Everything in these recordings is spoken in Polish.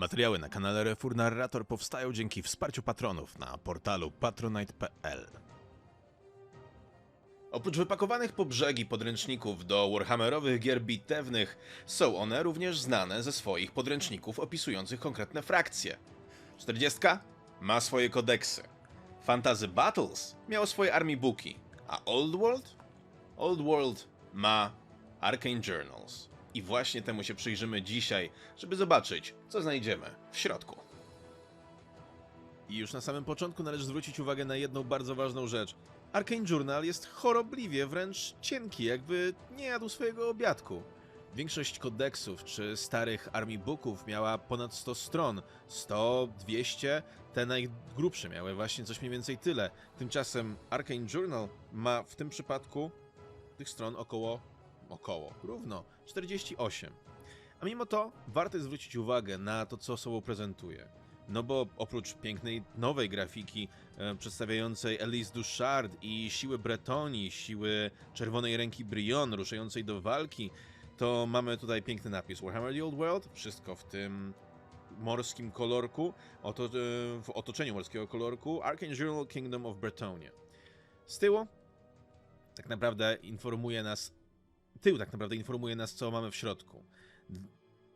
Materiały na kanale Refur Narrator powstają dzięki wsparciu patronów na portalu patronite.pl. Oprócz wypakowanych po brzegi podręczników do Warhammerowych gier bitewnych, są one również znane ze swoich podręczników opisujących konkretne frakcje. 40 ma swoje kodeksy. Fantasy Battles miało swoje army booki, a Old World? Old World ma Arcane Journals. I właśnie temu się przyjrzymy dzisiaj, żeby zobaczyć, co znajdziemy w środku. I już na samym początku należy zwrócić uwagę na jedną bardzo ważną rzecz. Arcane Journal jest chorobliwie, wręcz cienki, jakby nie jadł swojego obiadku. Większość kodeksów czy starych army booków miała ponad 100 stron. 100, 200, te najgrubsze miały właśnie coś mniej więcej tyle. Tymczasem Arcane Journal ma w tym przypadku tych stron około, około, równo 48. A mimo to warto zwrócić uwagę na to, co sobą prezentuje. No bo oprócz pięknej nowej grafiki e, przedstawiającej Elise Duchard i siły Bretonii, siły Czerwonej Ręki Brion ruszającej do walki, to mamy tutaj piękny napis Warhammer The Old World, wszystko w tym morskim kolorku, oto, e, w otoczeniu morskiego kolorku Arcane Journal Kingdom of Bretonia. Z tyłu tak naprawdę informuje nas, tył tak naprawdę informuje nas, co mamy w środku.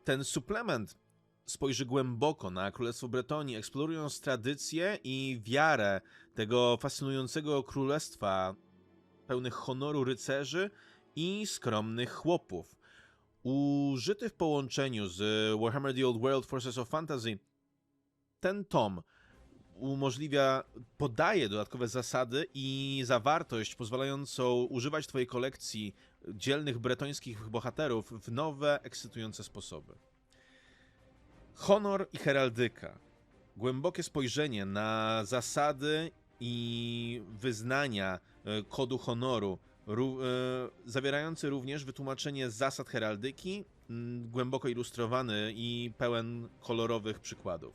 Ten suplement spojrzy głęboko na Królestwo Bretonii, eksplorując tradycję i wiarę tego fascynującego królestwa pełnych honoru rycerzy i skromnych chłopów. Użyty w połączeniu z Warhammer The Old World Forces of Fantasy, ten tom umożliwia, podaje dodatkowe zasady i zawartość pozwalającą używać Twojej kolekcji dzielnych bretońskich bohaterów w nowe, ekscytujące sposoby. Honor i heraldyka. Głębokie spojrzenie na zasady i wyznania e, kodu honoru, ró- e, zawierający również wytłumaczenie zasad heraldyki, głęboko ilustrowany i pełen kolorowych przykładów.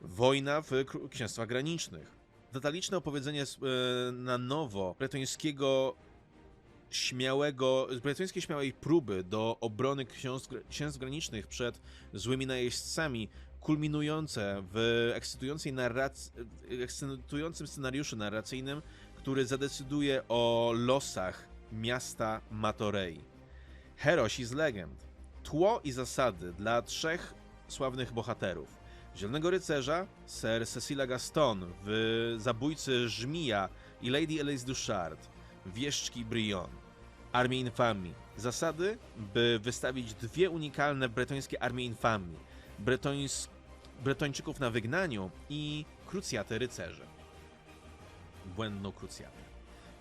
Wojna w księstwach granicznych. Detaliczne opowiedzenie e, na nowo bretońskiego śmiałego, bretońskiej śmiałej próby do obrony ksiąstw, księstw granicznych przed złymi najeźdźcami, kulminujące w ekscytującej narrac- ekscytującym scenariuszu narracyjnym, który zadecyduje o losach miasta Matorei. Herosi z legend. Tło i zasady dla trzech sławnych bohaterów. Zielonego Rycerza, Sir Cecilia Gaston w Zabójcy Żmija i Lady Elise Duchard, Wieszczki Brion. Armię Infamii. Zasady, by wystawić dwie unikalne bretońskie armie Infamii. Bretońs... Bretończyków na wygnaniu i krucjatę rycerzy. Błędną krucjatę.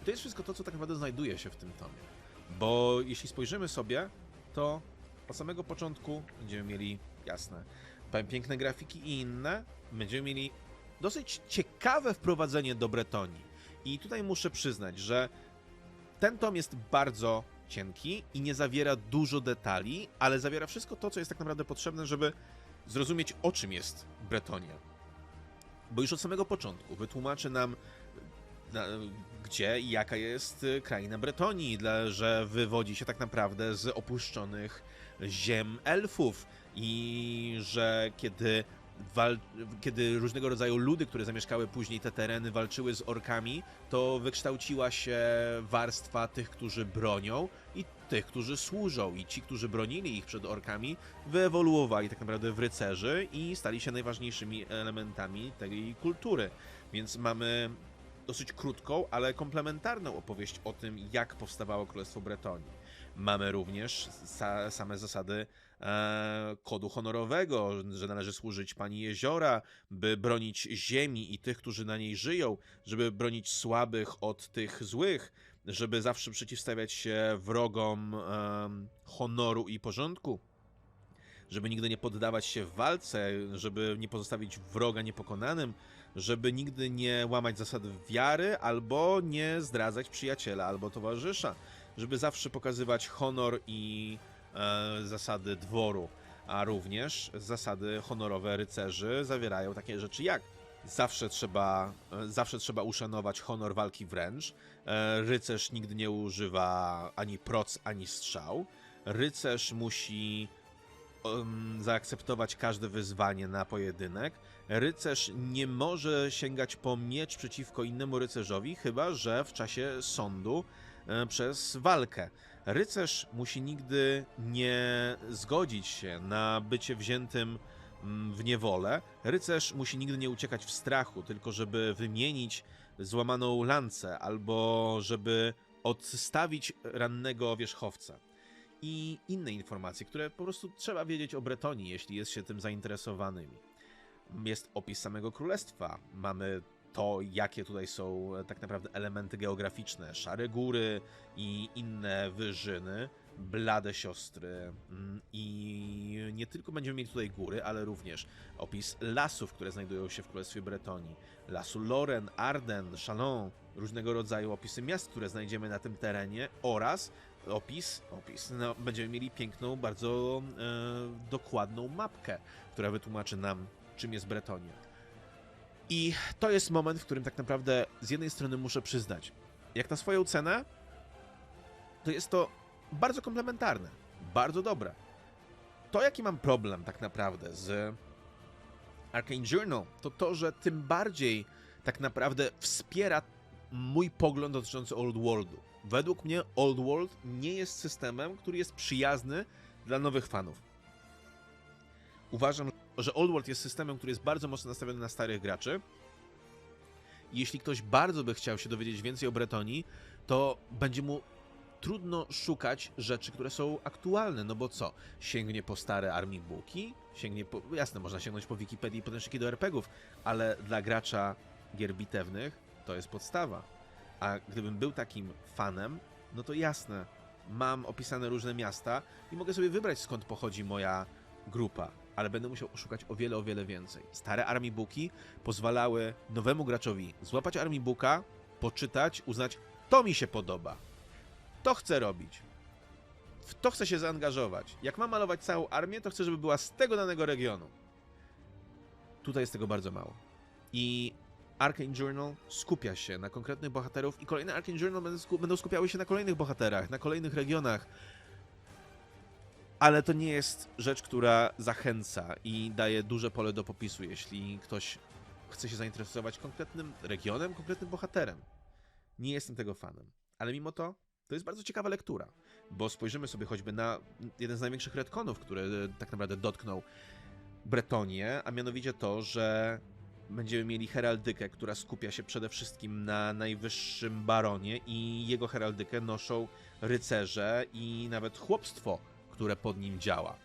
I to jest wszystko to, co tak naprawdę znajduje się w tym tomie. Bo jeśli spojrzymy sobie, to od samego początku będziemy mieli, jasne, piękne grafiki i inne. Będziemy mieli dosyć ciekawe wprowadzenie do Bretonii. I tutaj muszę przyznać, że ten tom jest bardzo cienki i nie zawiera dużo detali, ale zawiera wszystko to, co jest tak naprawdę potrzebne, żeby zrozumieć, o czym jest Bretonia. Bo już od samego początku wytłumaczy nam, na, gdzie i jaka jest y, kraina Bretonii, dla, że wywodzi się tak naprawdę z opuszczonych ziem elfów i że kiedy, kiedy różnego rodzaju ludy, które zamieszkały później te tereny, walczyły z orkami, to wykształciła się warstwa tych, którzy bronią i tych, którzy służą. I ci, którzy bronili ich przed orkami, wyewoluowali tak naprawdę w rycerzy i stali się najważniejszymi elementami tej kultury. Więc mamy dosyć krótką, ale komplementarną opowieść o tym, jak powstawało Królestwo Bretonii. Mamy również sa same zasady e, kodu honorowego, że należy służyć pani jeziora, by bronić ziemi i tych, którzy na niej żyją, żeby bronić słabych od tych złych, żeby zawsze przeciwstawiać się wrogom honoru i porządku, żeby nigdy nie poddawać się w walce, żeby nie pozostawić wroga niepokonanym, żeby nigdy nie łamać zasad wiary albo nie zdradzać przyjaciela albo towarzysza, żeby zawsze pokazywać honor i zasady dworu, a również zasady honorowe. Rycerzy zawierają takie rzeczy jak zawsze trzeba, e, zawsze trzeba uszanować honor walki wręcz, e, rycerz nigdy nie używa ani proc, ani strzał, rycerz musi um, zaakceptować każde wyzwanie na pojedynek. Rycerz nie może sięgać po miecz przeciwko innemu rycerzowi, chyba że w czasie sądu e, przez walkę. Rycerz musi nigdy nie zgodzić się na bycie wziętym mm, w niewolę. Rycerz musi nigdy nie uciekać w strachu, tylko żeby wymienić złamaną lancę albo żeby odstawić rannego wierzchowca. I inne informacje, które po prostu trzeba wiedzieć o Bretonii, jeśli jest się tym zainteresowanymi. Jest opis samego królestwa. Mamy to, jakie tutaj są e, tak naprawdę elementy geograficzne, szare góry i inne wyżyny, blade siostry. mm, I nie tylko będziemy mieli tutaj góry, ale również opis lasów, które znajdują się w Królestwie Bretonii. Lasu Loren, Arden, Chalon, różnego rodzaju opisy miast, które znajdziemy na tym terenie oraz opis, opis. No, będziemy mieli piękną, bardzo e, dokładną mapkę, która wytłumaczy nam, czym jest Bretonia. I to jest moment, w którym tak naprawdę z jednej strony muszę przyznać, jak na swoją cenę, to jest to bardzo komplementarne, bardzo dobre. To, jaki mam problem tak naprawdę z Arcane Journal, to to, że tym bardziej tak naprawdę wspiera mój pogląd dotyczący Old Worldu. Według mnie Old World nie jest systemem, który jest przyjazny dla nowych fanów. Uważam, że Old World jest systemem, który jest bardzo mocno nastawiony na starych graczy. Jeśli ktoś bardzo by chciał się dowiedzieć więcej o Bretonii, to będzie mu trudno szukać rzeczy, które są aktualne, no bo co? Sięgnie po stare armii booki, sięgnie po... Jasne, można sięgnąć po Wikipedii i podręczniki do RPGów, ale dla gracza gier bitewnych to jest podstawa. A gdybym był takim fanem, no to jasne, mam opisane różne miasta i mogę sobie wybrać skąd pochodzi moja grupa, ale będę musiał szukać o wiele, o wiele więcej. Stare armii booki pozwalały nowemu graczowi złapać armii booka, poczytać, uznać, to mi się podoba, to chcę robić, w to chcę się zaangażować. Jak mam malować całą armię, to chcę, żeby była z tego danego regionu. Tutaj jest tego bardzo mało. I Arcane Journal skupia się na konkretnych bohaterów i kolejne Arcane Journal będą skupiały się na kolejnych bohaterach, na kolejnych regionach. Ale to nie jest rzecz, która zachęca i daje duże pole do popisu, jeśli ktoś chce się zainteresować konkretnym regionem, konkretnym bohaterem. Nie jestem tego fanem. Ale mimo to, to jest bardzo ciekawa lektura, bo spojrzymy sobie choćby na jeden z największych retconów, który e, tak naprawdę dotknął Bretonię, a mianowicie to, że będziemy mieli heraldykę, która skupia się przede wszystkim na najwyższym baronie i jego heraldykę noszą rycerze i nawet chłopstwo, które pod nim działa.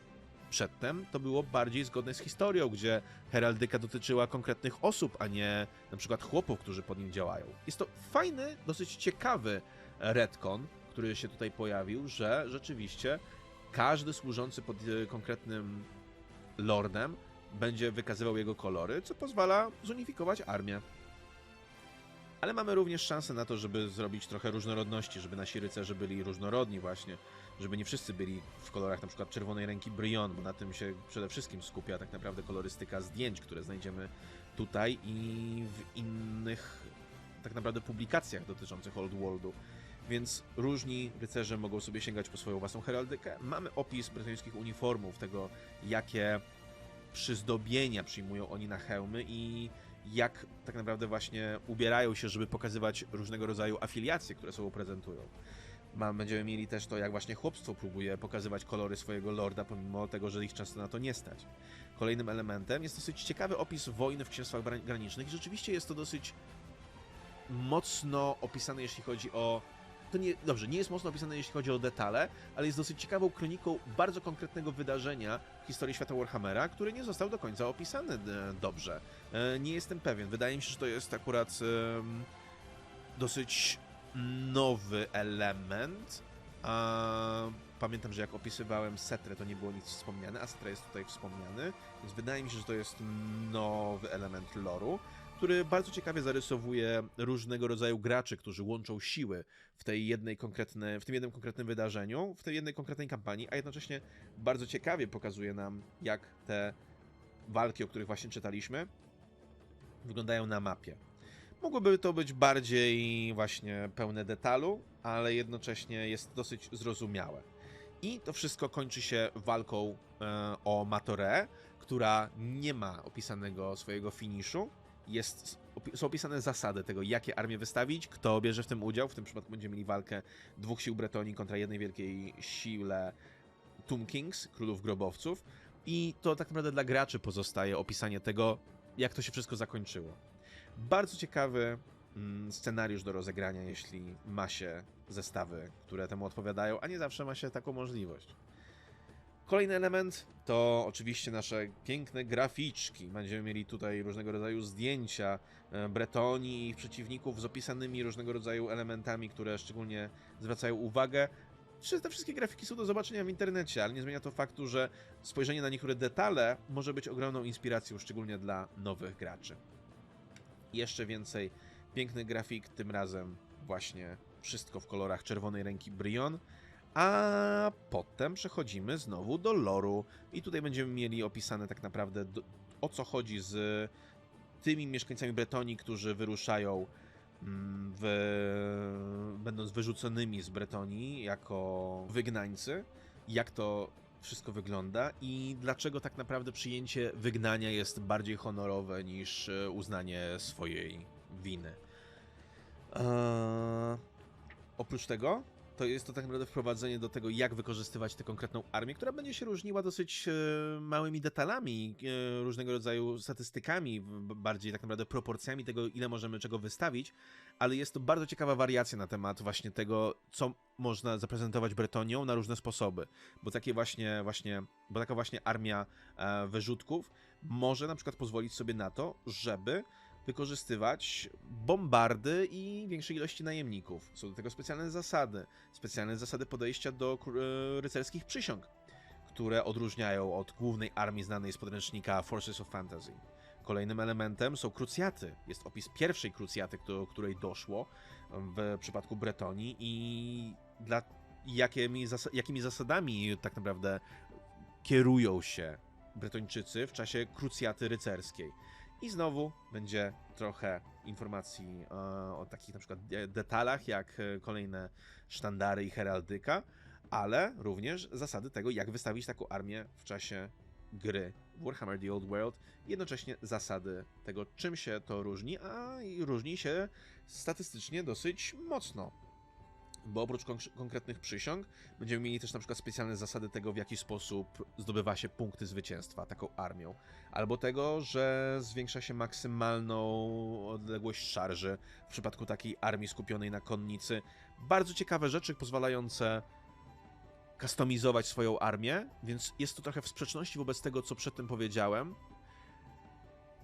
Przedtem to było bardziej zgodne z historią, gdzie heraldyka dotyczyła konkretnych osób, a nie na przykład chłopów, którzy pod nim działają. Jest to fajny, dosyć ciekawy retcon, który się tutaj pojawił, że rzeczywiście każdy służący pod e, konkretnym lordem będzie wykazywał jego kolory, co pozwala zunifikować armię. Ale mamy również szansę na to, żeby zrobić trochę różnorodności, żeby nasi rycerze byli różnorodni właśnie, żeby nie wszyscy byli w kolorach na przykład czerwonej ręki Brion, bo na tym się przede wszystkim skupia tak naprawdę kolorystyka zdjęć, które znajdziemy tutaj i w innych tak naprawdę publikacjach dotyczących Old Worldu. Więc różni rycerze mogą sobie sięgać po swoją własną heraldykę. Mamy opis brytyjskich uniformów, tego jakie przyzdobienia przyjmują oni na hełmy i jak tak naprawdę właśnie ubierają się, żeby pokazywać różnego rodzaju afiliacje, które sobą prezentują. Ma, będziemy mieli też to, jak właśnie chłopstwo próbuje pokazywać kolory swojego lorda, pomimo tego, że ich często na to nie stać. Kolejnym elementem jest dosyć ciekawy opis wojny w księstwach granicznych i rzeczywiście jest to dosyć mocno opisane, jeśli chodzi o to nie, dobrze, nie jest mocno opisane, jeśli chodzi o detale, ale jest dosyć ciekawą kroniką bardzo konkretnego wydarzenia w historii świata Warhammera, który nie został do końca opisany e, dobrze. E, Nie jestem pewien. Wydaje mi się, że to jest akurat dosyć nowy element. Pamiętam, że jak opisywałem Setrę, to nie było nic wspomniane, a Setra jest tutaj wspomniany, więc wydaje mi się, że to jest nowy element loru który bardzo ciekawie zarysowuje różnego rodzaju graczy, którzy łączą siły w tej jednej konkretnej, w tym jednym konkretnym wydarzeniu, w tej jednej konkretnej kampanii, a jednocześnie bardzo ciekawie pokazuje nam, jak te walki, o których właśnie czytaliśmy, wyglądają na mapie. Mogłoby to być bardziej właśnie pełne detalu, ale jednocześnie jest dosyć zrozumiałe. I to wszystko kończy się walką e, o Matore, która nie ma opisanego swojego finiszu. Jest, są opisane zasady tego, jakie armie wystawić, kto bierze w tym udział. W tym przypadku będziemy mieli walkę dwóch sił Bretonii kontra jednej wielkiej sile Tomb Kings, królów grobowców. I to tak naprawdę dla graczy pozostaje opisanie tego, jak to się wszystko zakończyło. Bardzo ciekawy mm, scenariusz do rozegrania, jeśli ma się zestawy, które temu odpowiadają, a nie zawsze ma się taką możliwość. Kolejny element to oczywiście nasze piękne graficzki. Będziemy mieli tutaj różnego rodzaju zdjęcia e, Bretonii i przeciwników z opisanymi różnego rodzaju elementami, które szczególnie zwracają uwagę. Te wszystkie grafiki są do zobaczenia w internecie, ale nie zmienia to faktu, że spojrzenie na niektóre detale może być ogromną inspiracją, szczególnie dla nowych graczy. Jeszcze więcej. Pięknych grafik, tym razem właśnie wszystko w kolorach czerwonej ręki Brion. A potem przechodzimy znowu do loru. I tutaj będziemy mieli opisane tak naprawdę do, o co chodzi z tymi mieszkańcami Bretonii, którzy wyruszają mm, w, będąc wyrzuconymi z Bretonii jako wygnańcy, jak to wszystko wygląda i dlaczego tak naprawdę przyjęcie wygnania jest bardziej honorowe niż e, uznanie swojej winy. Eee, oprócz tego, to jest to tak naprawdę wprowadzenie do tego, jak wykorzystywać tę konkretną armię, która będzie się różniła dosyć e, małymi detalami, e, różnego rodzaju statystykami, bardziej tak naprawdę proporcjami tego, ile możemy czego wystawić, ale jest to bardzo ciekawa wariacja na temat właśnie tego, co można zaprezentować Bretonią na różne sposoby, bo takie właśnie, właśnie bo taka właśnie armia e, wyrzutków może na przykład pozwolić sobie na to, żeby wykorzystywać bombardy i większej ilości najemników. Są do tego specjalne zasady, specjalne zasady podejścia do e, rycerskich przysiąg, które odróżniają od głównej armii znanej z podręcznika Forces of Fantasy. Kolejnym elementem są krucjaty. Jest opis pierwszej krucjaty, do której doszło w przypadku Bretonii i dla jakimi, zas- jakimi zasadami tak naprawdę kierują się Bretończycy w czasie krucjaty rycerskiej. I znowu będzie trochę informacji e, o takich na przykład de- detalach, jak e, kolejne sztandary i heraldyka, ale również zasady tego, jak wystawić taką armię w czasie gry Warhammer The Old World, jednocześnie zasady tego, czym się to różni, a różni się statystycznie dosyć mocno. Bo oprócz konk- konkretnych przysiąg, będziemy mieli też na przykład specjalne zasady tego, w jaki sposób zdobywa się punkty zwycięstwa taką armią. Albo tego, że zwiększa się maksymalną odległość szarży w przypadku takiej armii skupionej na konnicy. Bardzo ciekawe rzeczy pozwalające kustomizować swoją armię, więc jest to trochę w sprzeczności wobec tego, co przedtem powiedziałem.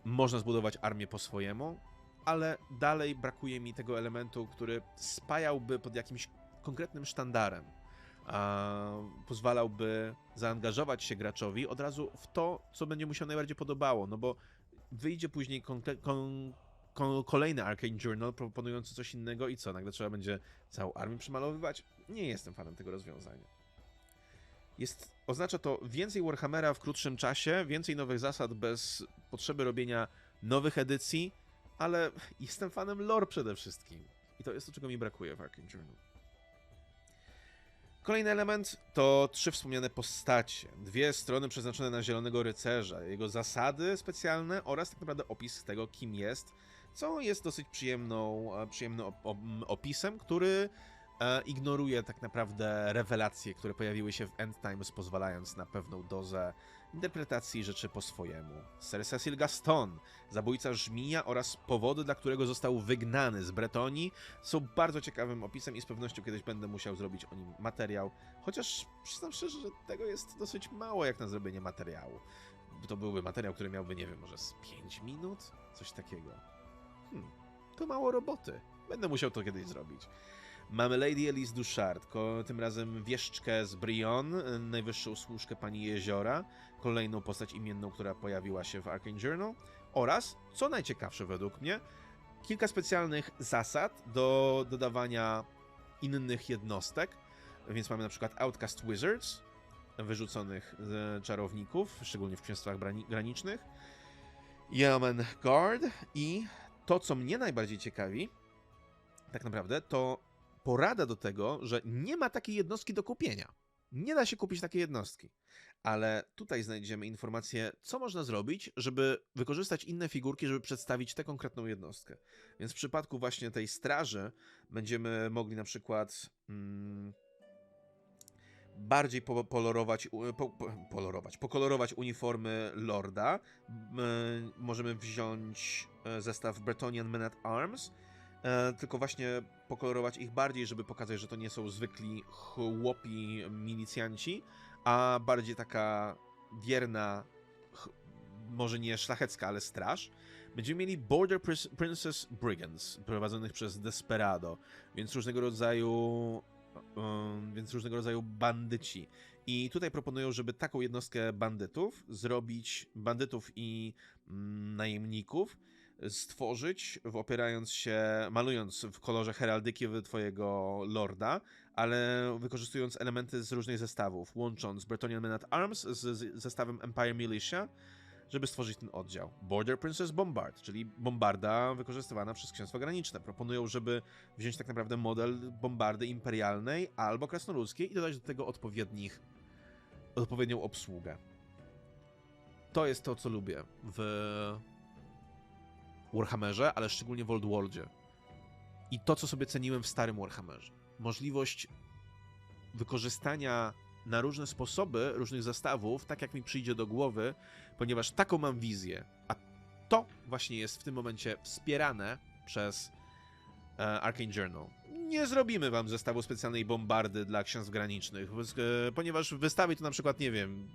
Można zbudować armię po swojemu, ale dalej brakuje mi tego elementu, który spajałby pod jakimś konkretnym sztandarem. A pozwalałby zaangażować się graczowi od razu w to, co będzie mu się najbardziej podobało, no bo wyjdzie później kolejny Arcane Journal proponujący coś innego i co, nagle trzeba będzie całą armię przemalowywać? Nie jestem fanem tego rozwiązania. Jest, oznacza to więcej Warhammera w krótszym czasie, więcej nowych zasad bez potrzeby robienia nowych edycji, ale jestem fanem lore przede wszystkim. I to jest to, czego mi brakuje w Arcane Journal. Kolejny element to trzy wspomniane postacie. Dwie strony przeznaczone na Zielonego Rycerza, jego zasady specjalne oraz tak naprawdę opis tego, kim jest, co jest dosyć przyjemną, e, przyjemnym op- op- opisem, który e, ignoruje tak naprawdę rewelacje, które pojawiły się w End Times, pozwalając na pewną dozę interpretacji rzeczy po swojemu. Sir Cecil Gaston, zabójca żmija oraz powody, dla którego został wygnany z Bretonii, są bardzo ciekawym opisem i z pewnością kiedyś będę musiał zrobić o nim materiał, chociaż przyznam szczerze, że tego jest dosyć mało jak na zrobienie materiału. To byłby materiał, który miałby, nie wiem, może z 5 minut? Coś takiego. Hmm, to mało roboty. Będę musiał to kiedyś zrobić. Mamy Lady Elise Duchard, tym razem wieszczkę z Brion, najwyższą służkę pani Jeziora, kolejną postać imienną, która pojawiła się w Arcane Journal oraz, co najciekawsze według mnie, kilka specjalnych zasad do dodawania innych jednostek, więc mamy na przykład Outcast Wizards, wyrzuconych czarowników, szczególnie w księstwach granicznych, Yeoman Guard i to, co mnie najbardziej ciekawi, tak naprawdę, to porada do tego, że nie ma takiej jednostki do kupienia. nie da się kupić takiej jednostki. Ale tutaj znajdziemy informację, co można zrobić, żeby wykorzystać inne figurki, żeby przedstawić tę konkretną jednostkę. Więc w przypadku właśnie tej straży będziemy mogli na przykład mm, bardziej po, polorować, po, po, polorować, pokolorować uniformy Lorda. Możemy wziąć e, zestaw Bretonian Men at Arms, tylko właśnie pokolorować ich bardziej, żeby pokazać, że to nie są zwykli chłopi milicjanci, a bardziej taka wierna, może nie szlachecka, ale straż. Będziemy mieli Border Princess Brigands, prowadzonych przez Desperado, więc różnego rodzaju um, więc różnego rodzaju bandyci. I tutaj proponują, żeby taką jednostkę bandytów zrobić, bandytów i mm, najemników, stworzyć, opierając się, malując w kolorze heraldyki twojego lorda, ale wykorzystując elementy z różnych zestawów, łącząc Bretonian Men at Arms z, z zestawem Empire Militia, żeby stworzyć ten oddział. Border Princess Bombard, czyli bombarda wykorzystywana przez księstwo graniczne. Proponują, żeby wziąć tak naprawdę model bombardy imperialnej albo krasnoludzkiej i dodać do tego odpowiednich, odpowiednią obsługę. To jest to, co lubię w Warhammerze, ale szczególnie w Old Worldzie. I to, co sobie ceniłem w starym Warhammerze. Możliwość wykorzystania na różne sposoby różnych zestawów, tak jak mi przyjdzie do głowy, ponieważ taką mam wizję. A to właśnie jest w tym momencie wspierane przez e, Arcane Journal. Nie zrobimy wam zestawu specjalnej bombardy dla księstw granicznych, e, ponieważ wystawi to na przykład, nie wiem,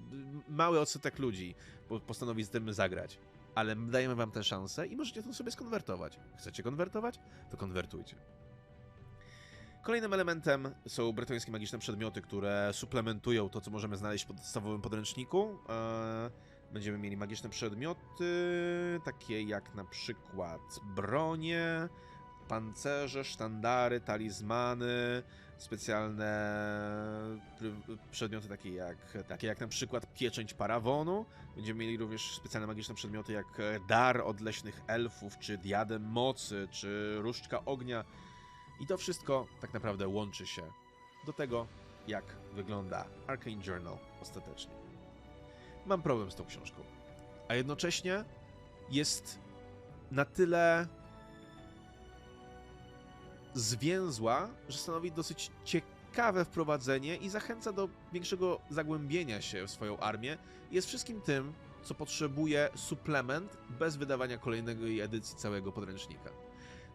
mały odsetek ludzi po- postanowi z tym zagrać. Ale dajemy wam tę szansę i możecie to sobie skonwertować. Chcecie konwertować? To konwertujcie. Kolejnym elementem są bretońskie magiczne przedmioty, które suplementują to, co możemy znaleźć w podstawowym podręczniku. E, Będziemy mieli magiczne przedmioty, takie jak na przykład bronie, pancerze, sztandary, talizmany, specjalne pr- przedmioty takie jak, takie jak na przykład pieczęć parawonu. Będziemy mieli również specjalne magiczne przedmioty jak dar od leśnych elfów, czy diadem mocy, czy różdżka ognia. I to wszystko tak naprawdę łączy się do tego, jak wygląda Arcane Journal ostatecznie. Mam problem z tą książką. A jednocześnie jest na tyle zwięzła, że stanowi dosyć ciekawe wprowadzenie i zachęca do większego zagłębienia się w swoją armię. Jest wszystkim tym, co potrzebuje suplement bez wydawania kolejnej edycji całego podręcznika.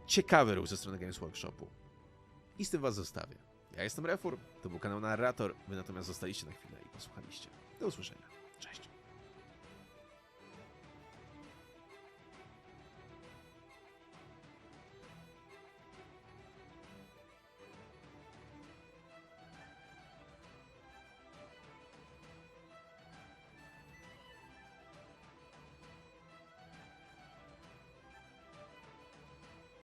Ciekawy ruch ze strony Games Workshopu. I z tym was zostawię. Ja jestem Refur, to był kanał Narrator, wy natomiast zostaliście na chwilę i posłuchaliście. Do usłyszenia. Cześć.